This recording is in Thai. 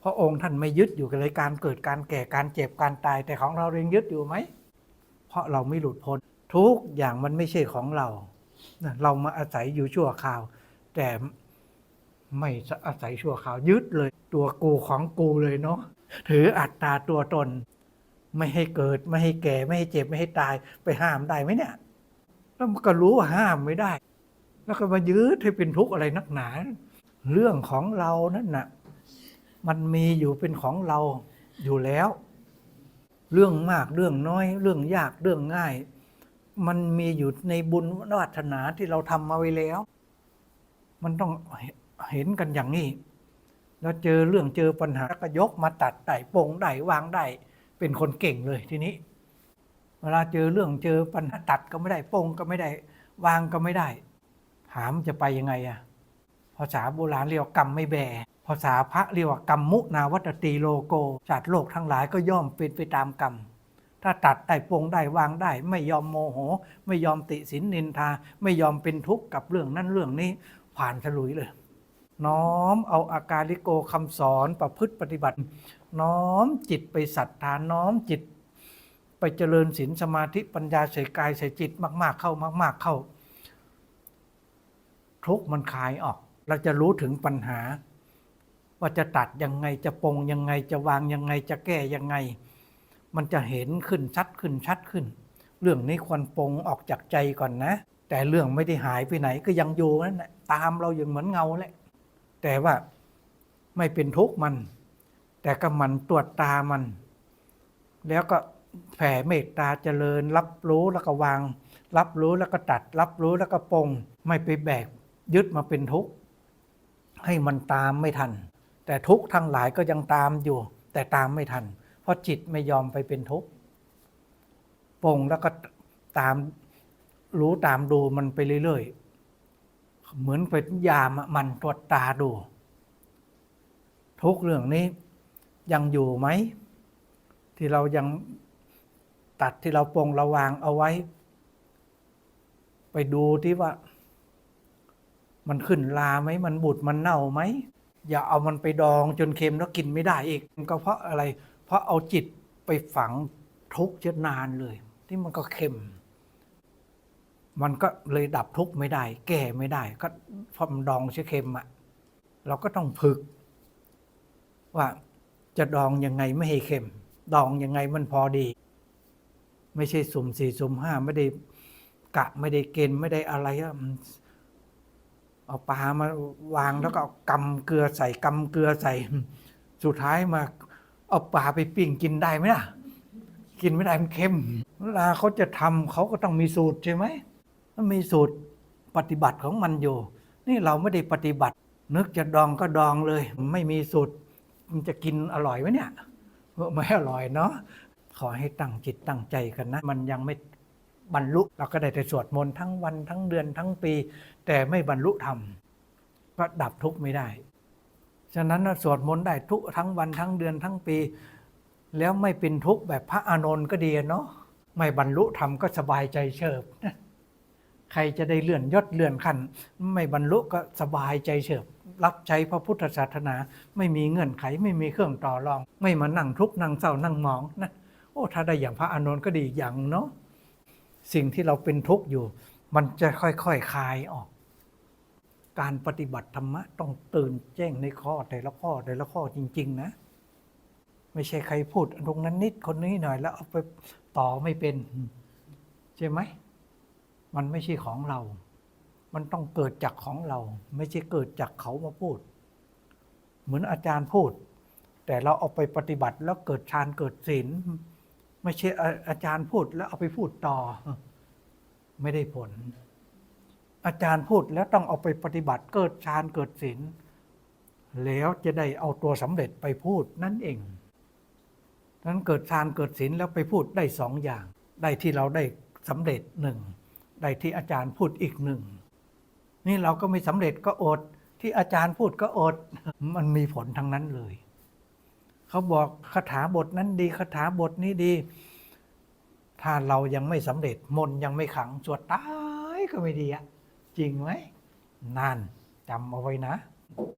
เพราะองค์ท่านไม่ยึดอยู่กับเลยการเกิดการแก่การเจ็บการตาย แต่ของเราเองยึดอยู่ไหม เพราะเราไม่หลุดพ้น ทุกอย่างมันไม่ใช่ของเรา เรามาอาศัยอยู่ชั่วคราว แต่ไม่อาศัยชั่วคราวยึดเลย ตัวกูของกูเลยเนาะถืออัตตาตัวตน ไม่ให้เกิดไม่ให้แก่ไม่ให้เจ็บไม่ให้ตายไปห้ามได้ไหมเนี่ยแล้วมันก็รู้ว่าห้ามไม่ได้ แล้วก็มายืดให้เป็นทุกข์อะไรนักหนา เรื่องของเรานั่นน่ะ มันมีอยู่เป็นของเราอยู่แล้ว เรื่องมากเรื่องน้อย เรื่องยากเรื่องง่าย มันมีอยู่ในบุญวัฒนาที่เราทำมาไว้แล้ว มันต้องเห็นกันอย่างนี้ แล้วเจอเรื่องเจอปัญหาก็ยกมาตัดได้ปงได้วางได้เป็นคนเก่งเลยทีนี้ เวลาเจอเรื่องเจอปัญหาตัดก็ไม่ได้ปงก็ไม่ได้ วางก็ไม่ได้ถามจะไปยังไงอะ ภาษาโบราณเรียกว่ากรรมไม่แบ ภาษาพระเรียกว่ากรรมมุนาวัตตีโลโกจัดโลกทั้งหลายก็ย่อมเป็นไปตามกรรม ถ้าตัดได้โปร่งได้วางได้ ไม่ยอมโมโห ไม่ยอมติสินนินทา ไม่ยอมเป็นทุกข์กับเรื่องนั้นเรื่องนี้ ผ่านฉลุยเลย น้อมเอาอาการลิโกคำสอนประพฤติปฏิบัติ น้อมจิตไปศรัทธาน้อมจิต ไปเจริญศีลสมาธิปัญญาใส่กายใส่จิตมาก ๆ เข้ามาก ๆเข้า ทุกข์มันคลายออก เราจะรู้ถึงปัญหา ว่าจะตัดยังไงจะปงยังไงจะวางยังไงจะแก้ยังไง มันจะเห็นขึ้นชัดขึ้นชัดขึ้น เรื่องนี้ควรปงออกจากใจก่อนนะ แต่เรื่องไม่ได้หายไปไหนก็ยังอยู่นั่นแหละตามเราอย่างเหมือนเงาแหละแต่ว่าไม่เป็นทุกข์มัน แต่ก็มันตรวจตามัน แล้วก็แผ่เมตตาเจริญ รับรู้แล้วก็วาง รับรู้แล้วก็ตัด รับรู้แล้วก็ปงไม่ไปแบกยึดมาเป็นทุกข์ ให้มันตามไม่ทัน แต่ทุกทั้งหลายก็ยังตามอยู่ แต่ตามไม่ทัน เพราะจิตไม่ยอมไปเป็นทุกข์ปงแล้วก็ตามรู้ตามดูมันไปเรื่อยๆ เหมือนเป็นยามมันตรวจตาดู ทุกเรื่องนี้ยังอยู่ไหม ที่เรายังตัดที่เราปรงราวางเอาไว้ ไปดูที่ว่า มันขึ้นลาไหมมันบุดมันเน่าไหมอย่าเอามันไปดองจนเค็มแล้วกินไม่ได้อีกก็เพราะอะไร เพราะเอาจิตไปฝังทุกข์จะนานเลย ที่มันก็เค็ม มันก็เลยดับทุกข์ไม่ได้ แก้ไม่ได้ ก็เพราะมันดองเชื้อเค็มอะเราก็ต้องฝึก ว่าจะดองยังไงไม่ให้เค็ม ดองยังไงมันพอดี ไม่ใช่สุ่มสี่สุ่มห้าไม่ได้กะไม่ได้เกณฑ์ไม่ได้อะไรอะ เอาปลามาวางแล้วก็เอากำเกลือใส่กำเกลือใส่ สุดท้ายมาเอาปลาไปปิ้งกินได้ไหมล่ะ กินไม่ได้มันเค็ม เวลาเขาจะทำเขาก็ต้องมีสูตรใช่ไหมมันมีสูตรปฏิบัติของมันอยู่ นี่เราไม่ได้ปฏิบัติ นึกจะดองก็ดองเลย ไม่มีสูตรมันจะกินอร่อยไหมเนี่ยไม่อร่อยเนาะขอให้ตั้งจิตตั้งใจกันนะ มันยังไม่ บรรลุเราก็ได้แต่สวดมนต์ทั้งวันทั้งเดือนทั้งปี แต่ไม่บรรลุธรรมก็ดับทุกข์ไม่ได้ ฉะนั้นสวดมนต์ได้ทุกทั้งวันทั้งเดือนทั้งปี แล้วไม่เป็นทุกข์แบบพระอานนท์ก็ดีเนาะไม่บรรลุธรรมก็สบายใจเฉิบใครจะได้เลื่อนยศเลื่อนขั้นไม่บรรลุก็สบายใจเฉิบรับใช้พระพุทธศาสนา ไม่มีเงื่อนไขไม่มีเครื่องต่อรอง ไม่มานั่งทุกข์นั่งเศร้านั่งหมองนะโอ้ถ้าได้อย่างพระอานนท์ก็ดีอย่างเนาะ สิ่งที่เราเป็นทุกข์อยู่ มันจะค่อยๆคคลายออก การปฏิบัติธรรมะต้องตื่นแจ้งในข้อแต่ละข้อแต่ละข้อจริง ๆ นะ ไม่ใช่ใครพูดตรงนั้นนิดคนนี้หน่อยแล้วเอาไปต่อไม่เป็น ใช่ไหม มันไม่ใช่ของเรา มันต้องเกิดจากของเรา ไม่ใช่เกิดจากเขามาพูด เหมือนอาจารย์พูด แต่เราเอาไปปฏิบัติแล้วเกิดฌานเกิดศีล ไม่ใช่อาจารย์พูดแล้วเอาไปพูดต่อ ไม่ได้ผล อาจารย์พูดแล้วต้องเอาไปปฏิบัติเกิดฌานเกิดศีลแล้วจะได้เอาตัวสำเร็จไปพูดนั่นเองนั้นเกิดฌานเกิดศีลแล้วไปพูดได้สองอย่าง ได้ที่เราได้สำเร็จหนึ่งได้ที่อาจารย์พูดอีกหนึ่งนี่เราก็ไม่สำเร็จก็อด ที่อาจารย์พูดก็อด มันมีผลทั้งนั้นเลย เขาบอกคาถาบทนั้นดีคาถาบทนี้ดี ถ้าเรายังไม่สำเร็จมนยังไม่ขังสวดตายก็ไม่ดีอะจริงไหมนั่นจำเอาไว้นะ